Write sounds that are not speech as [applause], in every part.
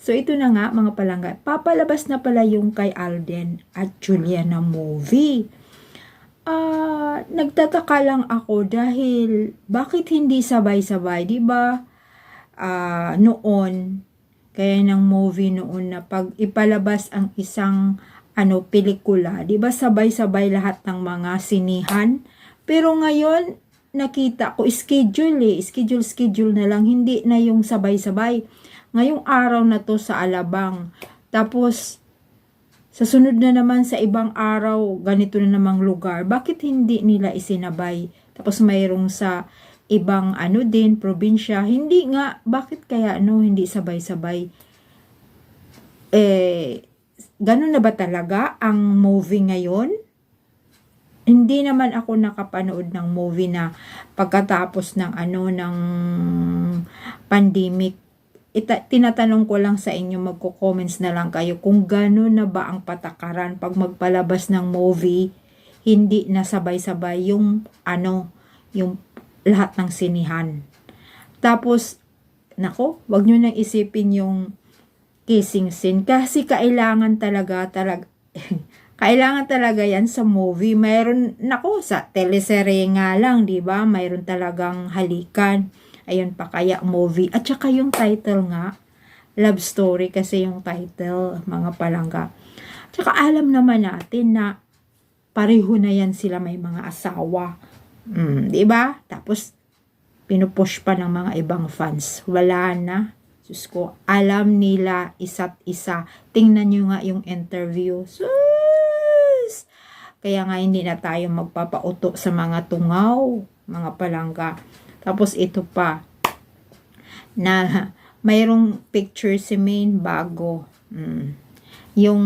So ito na nga mga palangga, papalabas na pala yung kay Alden at Julia na movie. Ah, nagtataka lang ako dahil bakit hindi sabay-sabay, 'di ba? Ah, noon kaya ng movie noon na pag ipalabas ang isang ano pelikula, 'di ba sabay-sabay lahat ng mga sinihan? Pero ngayon nakita ko schedule eh, schedule schedule na lang, hindi na yung sabay-sabay. Ngayong araw na to sa Alabang. Tapos sa sunod na naman sa ibang araw, ganito na namang lugar. Bakit hindi nila isinabay? Tapos mayroong sa ibang ano din, probinsya. Hindi nga, bakit kaya ano, hindi sabay-sabay? Eh, ganun na ba talaga ang movie ngayon? Hindi naman ako nakapanood ng movie na pagkatapos ng ano, ng pandemic ita, tinatanong ko lang sa inyo, magko-comments na lang kayo kung gano'n na ba ang patakaran pag magpalabas ng movie, hindi na sabay-sabay yung ano, yung lahat ng sinihan. Tapos, nako, wag nyo nang isipin yung kissing scene kasi kailangan talaga, talaga, [laughs] kailangan talaga yan sa movie. Mayroon, nako, sa teleserye nga lang, di ba? Mayroon talagang halikan Ayun pa kaya movie. At saka yung title nga, love story kasi yung title, mga palangga. At saka alam naman natin na pareho na yan sila may mga asawa. Mm, di ba? Tapos, pinupush pa ng mga ibang fans. Wala na. Diyos ko, alam nila isa't isa. Tingnan nyo nga yung interview. Sus! Kaya nga hindi na tayo magpapauto sa mga tungaw, mga palangga. Tapos ito pa, na mayroong picture si Maine bago. Mm. Yung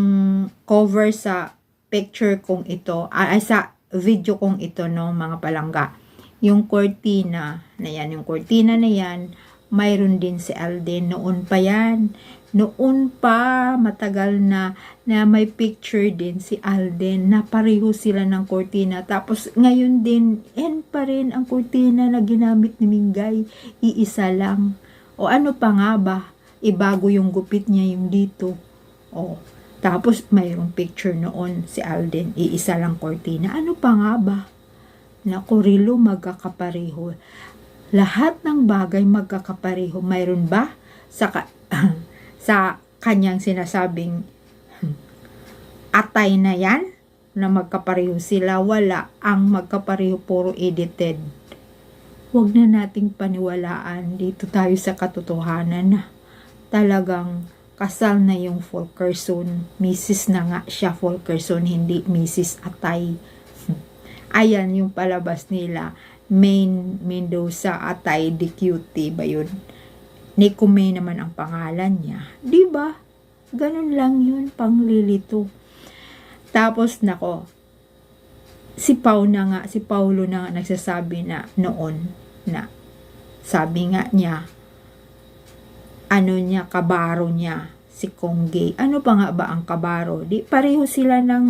cover sa picture kong ito, ay sa video kong ito, no, mga palangga. Yung cortina na yan, yung cortina na yan, mayroon din si Alden. Noon pa yan. Noon pa, matagal na, na may picture din si Alden na pareho sila ng cortina. Tapos ngayon din, yan pa rin ang cortina na ginamit ni Mingay. Iisa lang. O ano pa nga ba? Ibago yung gupit niya yung dito. O, tapos mayroong picture noon si Alden. Iisa lang cortina. Ano pa nga ba? Na Corilo magkakapareho. Lahat ng bagay magkakapareho. Mayroon ba? Sa ka- [laughs] sa kanyang sinasabing atay na yan na magkapareho sila. Wala ang magkapareho puro edited. Wag na nating paniwalaan. Dito tayo sa katotohanan na talagang kasal na yung Fulkerson Mrs. na nga siya Fulkerson hindi Mrs. Atay. Ayan yung palabas nila. Main Mendoza Atay de Cutie ba yun May naman ang pangalan niya. Di ba? Ganun lang yun, panglilito. Tapos, nako, si Pau na nga, si Paulo na nga nagsasabi na noon na sabi nga niya, ano niya, kabaro niya, si Kongge. Ano pa nga ba ang kabaro? Di, pareho sila ng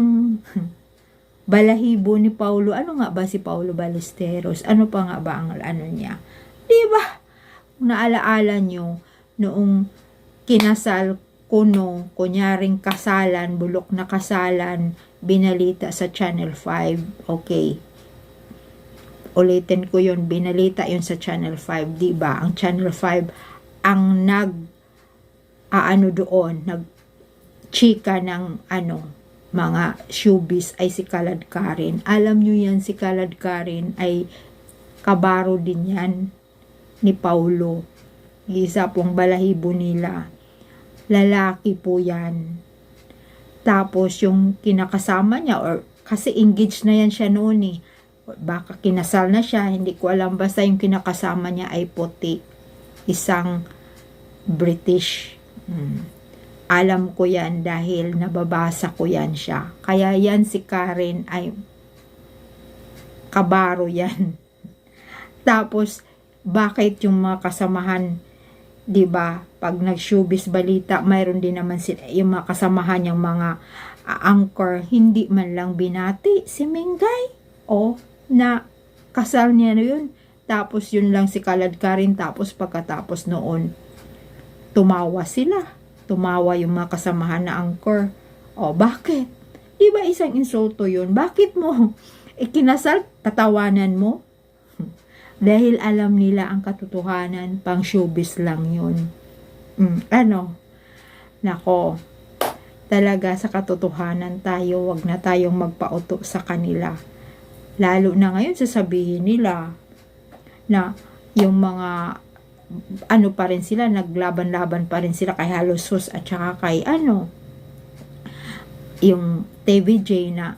[laughs] balahibo ni Paulo. Ano nga ba si Paulo Ballesteros? Ano pa nga ba ang ano niya? Di ba? Naalaala nyo, noong kinasal ko no, kunyaring kasalan, bulok na kasalan, binalita sa Channel 5. Okay. Ulitin ko yon binalita yon sa Channel 5, di ba? Ang Channel 5 ang nag aano doon, nag chika ng ano, mga showbiz ay si Kalad Karin. Alam nyo yan, si Kalad Karin ay kabaro din yan ni Paulo. Isa pong balahibo nila. Lalaki po yan. Tapos yung kinakasama niya or kasi engaged na yan siya noon eh. Baka kinasal na siya, hindi ko alam. Basta yung kinakasama niya ay puti. Isang British. Hmm. Alam ko yan dahil nababasa ko yan siya. Kaya yan si Karen ay kabaro yan. [laughs] Tapos, bakit yung mga kasamahan, 'di ba? Pag nag-showbiz balita, mayroon din naman sila yung mga kasamahan yung mga uh, anchor, hindi man lang binati si Mingay. O na kasal niya na yun. Tapos yun lang si Kalad Karin tapos pagkatapos noon tumawa sila. tumawa yung mga kasamahan na angkor. O, bakit? Di ba isang insulto yun? Bakit mo [laughs] ikinasal, tatawanan mo? Dahil alam nila ang katotohanan, pang showbiz lang yun. Mm, ano? Nako, talaga sa katotohanan tayo, wag na tayong magpauto sa kanila. Lalo na ngayon sasabihin nila na yung mga ano pa rin sila, naglaban-laban pa rin sila kay Halosus at saka kay ano, yung TVJ na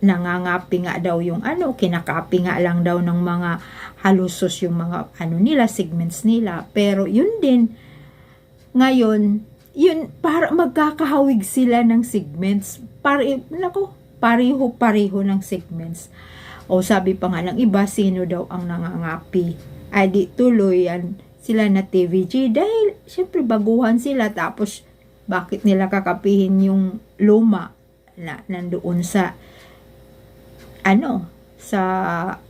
nangangapi nga daw yung ano, kinakapi nga lang daw ng mga halusos yung mga ano nila, segments nila. Pero yun din, ngayon, yun, para magkakahawig sila ng segments. Pare, nako, pareho-pareho ng segments. O sabi pa nga ng iba, sino daw ang nangangapi? Ay di tuloy yan sila na TVG dahil syempre baguhan sila tapos bakit nila kakapihin yung luma na nandoon sa ano sa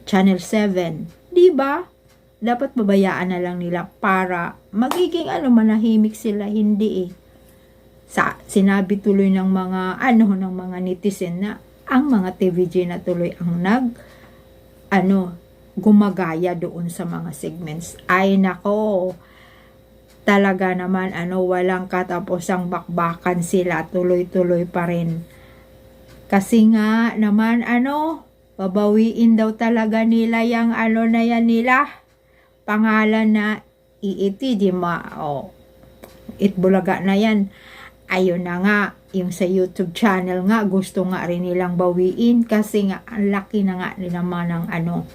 Channel 7 di ba? Dapat babayaan na lang nila para magiging ano manahimik sila. Hindi eh. Sa sinabi tuloy ng mga ano ng mga netizen na ang mga TVJ na tuloy ang nag ano gumagaya doon sa mga segments. Ay nako, talaga naman ano, walang katapusang bakbakan sila, tuloy-tuloy pa rin. Kasi nga naman ano, babawiin daw talaga nila yung ano na yan nila. Pangalan na iiti, di ma, oh, itbulaga na yan. Ayun na nga, yung sa YouTube channel nga, gusto nga rin nilang bawiin kasi nga, ang laki na nga naman ng ano,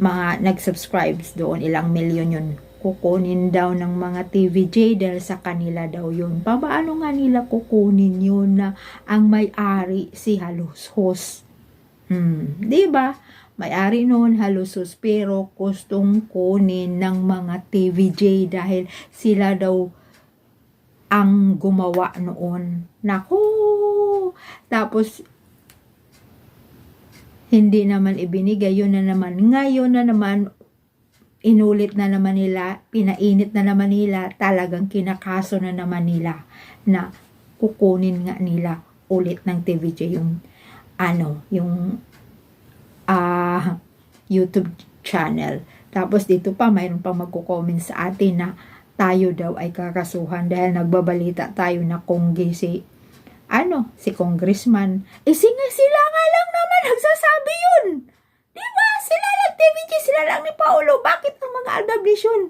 mga nag-subscribes doon, ilang milyon yun. Kukunin daw ng mga TVJ dahil sa kanila daw yun. Paano nga nila kukunin yun na ang may-ari si Halusos? Hmm, di ba? May-ari noon Halusos pero gustong kunin ng mga TVJ dahil sila daw ang gumawa noon. Naku! Tapos hindi naman ibinigay, yun na naman. Ngayon na naman, inulit na naman nila, pinainit na naman nila, talagang kinakaso na naman nila na kukunin nga nila ulit ng TVJ yung ano, yung ah YouTube channel. Tapos dito pa, mayroon pa magko-comment sa atin na tayo daw ay kakasuhan dahil nagbabalita tayo na konggi si ano, si congressman. Eh, singa sila nga lang naman nagsasabi yun. Di ba? Sila lang, TVG, sila lang ni Paolo. Bakit ang mga aldablisyon?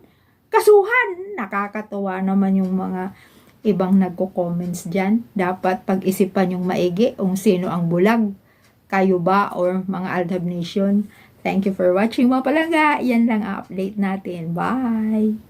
Kasuhan. Nakakatuwa naman yung mga ibang nagko-comments dyan. Dapat pag-isipan yung maigi kung sino ang bulag. Kayo ba or mga Aldab Nation? Thank you for watching mga palangga. Yan lang ang update natin. Bye!